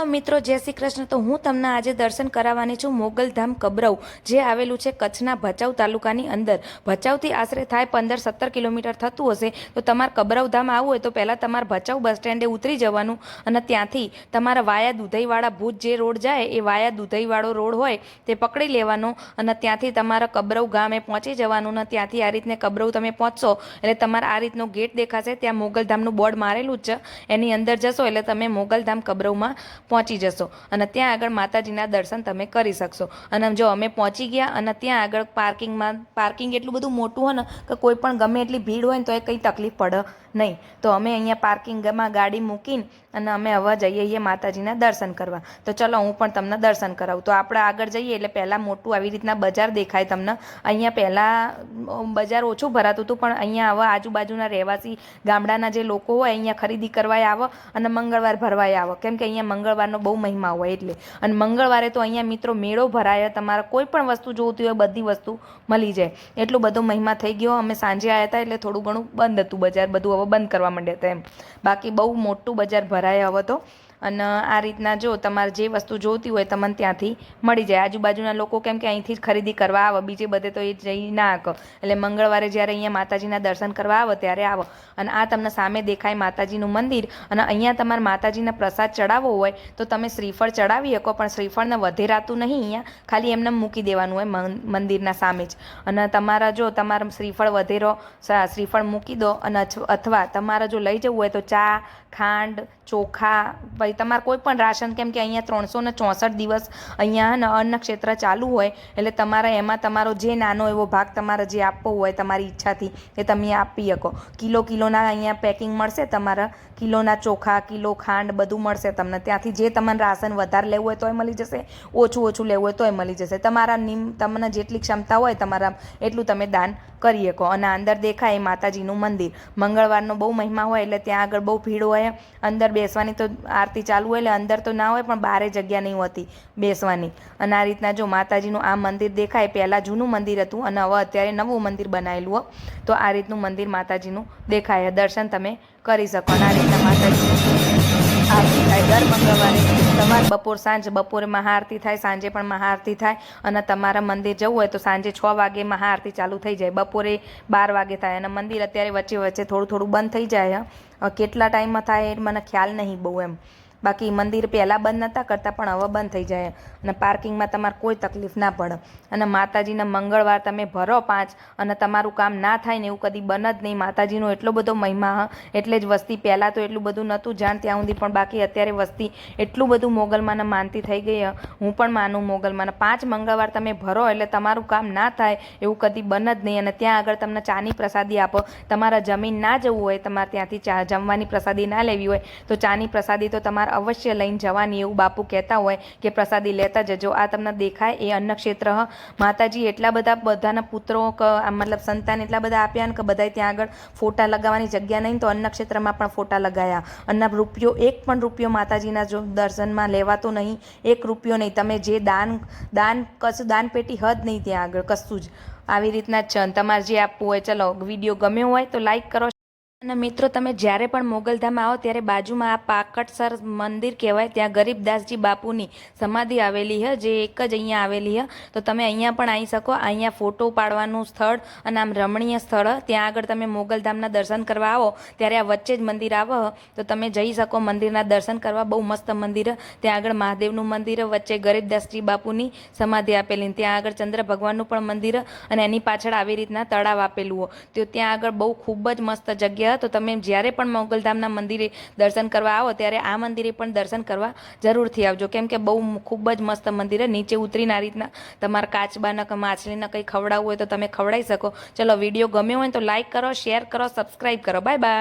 Hello મિત્રો, જય શ્રી કૃષ્ણ. તો હું તમને આજે દર્શન કરાવવાની છું મોગલધામ કબરવ, જે આવેલું છે કચ્છના ભચાઉ તાલુકાની અંદર. ભચાઉથી આશરે થાય પંદર સત્તર કિલોમીટર થતું હશે. તો તમારે કબરવ ધામ આવવું હોય તો પહેલાં તમારે ભચાઉ બસ સ્ટેન્ડે ઉતરી જવાનું અને ત્યાંથી તમારા વાયા દુધઈવાળા ભૂત જે રોડ જાય, એ વાયા દુધઈવાળો રોડ હોય, તે પકડી લેવાનો અને ત્યાંથી તમારા કબરવ ગામે પહોંચી જવાનું અને ત્યાંથી આ રીતને કબરવ તમે પહોંચશો. એટલે તમારે આ રીતનો ગેટ દેખાશે. ત્યાં મોગલધામનું બોર્ડ મારેલું જ છે. એની અંદર જશો એટલે તમે મોગલધામ કબરવમાં પહોંચી જશો અને ત્યાં આગળ માતાજીના દર્શન તમે કરી શકશો. અને જો અમે પહોંચી ગયા અને ત્યાં આગળ પાર્કિંગમાં, પાર્કિંગ એટલું બધું મોટું હોય ને કે કોઈ પણ ગમે એટલી ભીડ હોય ને તો એ કંઈ તકલીફ પડે નહીં. તો અમે અહીંયા પાર્કિંગમાં ગાડી મૂકીને અને અમે હવે જઈએ છીએ માતાજીના દર્શન કરવા. તો ચલો હું પણ તમને દર્શન કરાવું. તો આપણે આગળ જઈએ એટલે પહેલાં મોટું આવી રીતના બજાર દેખાય તમને. અહીંયા પહેલાં બજાર ઓછું ભરાતું હતું પણ અહીંયા હવે આજુબાજુના રહેવાસી ગામડાના જે લોકો હોય અહીંયા ખરીદી કરવાય આવે અને મંગળવાર ભરવાય આવે. કેમ કે અહીંયા મંગળવારનો બહુ મહિમા હોય એટલે. અને મંગળવારે તો અહીંયા મિત્રો મેળો ભરાય, તમારે કોઈ પણ વસ્તુ જોઈતી હોય, બધી વસ્તુ મળી જાય. એટલો બધો મહિમા થઈ ગયો. અમે સાંજે આવ્યા હતા એટલે થોડું ઘણું બંધ હતું બજાર, બધું હવે બંધ કરવા માંડ્યા હતા એમ. બાકી બહુ મોટું બજાર ભરાય હવે તો. અને આ રીતના જો તમારે જે વસ્તુ જોઈતી હોય તમને ત્યાંથી મળી જાય. આજુબાજુના લોકો કેમ કે અહીંથી જ ખરીદી કરવા આવે, બીજે બધે તો એ જઈ ના આક એટલે મંગળવારે જ્યારે અહીંયા માતાજીના દર્શન કરવા આવે ત્યારે આવો. અને આ તમને સામે દેખાય માતાજીનું મંદિર અને અહીંયા તમારે માતાજીના પ્રસાદ ચડાવવો હોય તો તમે શ્રીફળ ચડાવી શકો, પણ શ્રીફળને વધેરાતું નહીં અહીંયા. ખાલી એમને મૂકી દેવાનું હોય મંદિરના સામે જ. અને તમારા જો તમારે શ્રીફળ વધેરો શ્રીફળ મૂકી દો અને અથ- અથવા તમારે જો લઈ જવું હોય તો ચા, ખાંડ, ચોખા પછી તમારે કોઈ પણ રાશન, કેમ કે અહીંયા ત્રણસો ને ચોસઠ દિવસ અહીંયા અન્ન ક્ષેત્ર ચાલુ હોય, એટલે તમારે એમાં તમારો જે નાનો એવો ભાગ તમારે જે આપવો હોય તમારી ઈચ્છાથી, એ તમે આપી શકો. કિલો કિલોના અહીંયા પેકિંગ મળશે તમારા, કિલોના ચોખા, કિલો ખાંડ બધું મળશે તમને. ત્યાંથી જે તમને રાશન વધારે લેવું હોય તોય મળી જશે, ઓછું ઓછું લેવું હોય તોય મળી જશે. તમારા નિમ, તમને જેટલી ક્ષમતા હોય તમારા, એટલું તમે દાન કરી શકો. અને અંદર દેખાય એ માતાજીનું મંદિર. મંગળવારનો બહુ મહિમા હોય એટલે ત્યાં આગળ બહુ ભીડ હોય. અંદર બેસવાની તો આરતી ચાલુ હોય એટલે અંદર તો ના હોય, પણ બારે જગ્યા નહીં હોતી બેસવાની. અને આ રીતના જો માતાજીનું આ મંદિર દેખાય પહેલાં જૂનું મંદિર હતું અને હવે અત્યારે નવું મંદિર બનાવેલું હો. તો આ રીતનું મંદિર માતાજીનું દેખાય દર્શન તમે કરી શકો. અને આ રીતના માતાજીનું આરતી થાય. દર મંગળવારે તમારે બપોર, સાંજ બપોરે મહાઆરતી થાય, સાંજે પણ મહાઆરતી થાય. અને તમારા મંદિર જવું હોય તો સાંજે છ વાગે મહાઆરતી ચાલુ થઈ જાય. બપોરે બાર વાગે થાય અને મંદિર અત્યારે વચ્ચે વચ્ચે થોડું થોડું બંધ થઈ જાય કેટલા ટાઈમમાં થાય એ મને ખ્યાલ નહીં બહુ એમ. બાકી મંદિર પહેલાં બંધ નહોતા કરતા, પણ હવે બંધ થઈ જાય. અને પાર્કિંગમાં તમારે કોઈ તકલીફ ના પડે. અને માતાજીના મંગળવાર તમે ભરો પાંચ, અને તમારું કામ ના થાય ને એવું કદી બને જ નહીં. માતાજીનો એટલો બધો મહિમા એટલે જ વસ્તી પહેલાં તો એટલું બધું નહોતું જાણ ત્યાં સુધી, પણ બાકી અત્યારે વસ્તી એટલું બધું મોગલમાને માનતી થઈ ગઈ હ. હું પણ માનું મોગલમાને. પાંચ મંગળવાર તમે ભરો એટલે તમારું કામ ના થાય એવું કદી બન જ નહીં. અને ત્યાં આગળ તમને ચાની પ્રસાદી આપો. તમારા જમીન ના જવું હોય, તમારે ત્યાંથી ચા જમવાની પ્રસાદી ના લેવી હોય, તો ચાની પ્રસાદી તો તમારે અવશ્ય લઈને જવાની એવું બાપુ કહેતા હોય કે પ્રસાદી લેતા જજો. આ તમને દેખાય એ અન્ન ક્ષેત્ર હ. માતાજી એટલા બધા બધાના પુત્રો મતલબ સંતાન એટલા બધા આપ્યા ને કે બધાય ત્યાં આગળ ફોટા લગાવવાની જગ્યા નહીં તો અન્નક્ષેત્રમાં પણ ફોટા લગાયા. અન્ન રૂપિયો એક પણ રૂપિયો માતાજીના જો દર્શનમાં લેવાતો નહીં. એક રૂપિયો નહીં. તમે જે દાન દાન કશું દાન પેટી હદ નહીં ત્યાં આગળ, કશું જ. આવી રીતના જ તમારે જે આપવું હોય, ચલો, વીડિયો ગમ્યો હોય તો લાઈક કરો અને મિત્રો, તમે જ્યારે પણ મોગલધામ આવો, ત્યારે બાજુમાં આ પાકટસર મંદિર કહેવાય, ત્યાં ગરીબદાસજી બાપુની સમાધિ આવેલી છે જે એક જ અહીંયા આવેલી છે તો તમે અહીંયા પણ આવી શકો, અહીંયા ફોટો પાડવાનું સ્થળ અને આમ રમણીય સ્થળ ત્યાં આગળ તમે મોગલધામના દર્શન કરવા આવો, ત્યારે આ વચ્ચે જ મંદિર આવો તો તમે જઈ શકો, મંદિરના દર્શન કરવા. બહુ મસ્ત મંદિર ત્યાં આગળ મહાદેવનું મંદિર વચ્ચે ગરીબદાસજી બાપુની સમાધિ આપેલી ત્યાં આગળ ચંદ્ર ભગવાનનું પણ મંદિર અને એની પાછળ આવી રીતના તળાવ આપેલું હો. તો ત્યાં આગળ બહુ ખૂબ જ મસ્ત જગ્યા તો તમે જ્યારે પણ મોગલધામના મંદિરે દર્શન કરવા આવો, ત્યારે આ મંદિરે પણ દર્શન કરવા જરૂરથી આવજો. કેમ કે બહુ ખૂબ જ મસ્ત મંદિર નીચે ઉતરીને આ રીતના તમારે કાચબાના કે માછલીના કંઈ ખવડાવવું હોય તો તમે ખવડાવી શકો. ચલો, વીડિયો ગમ્યો હોય તો લાઈક કરો, શેર કરો, સબસ્ક્રાઈબ કરો. Bye bye.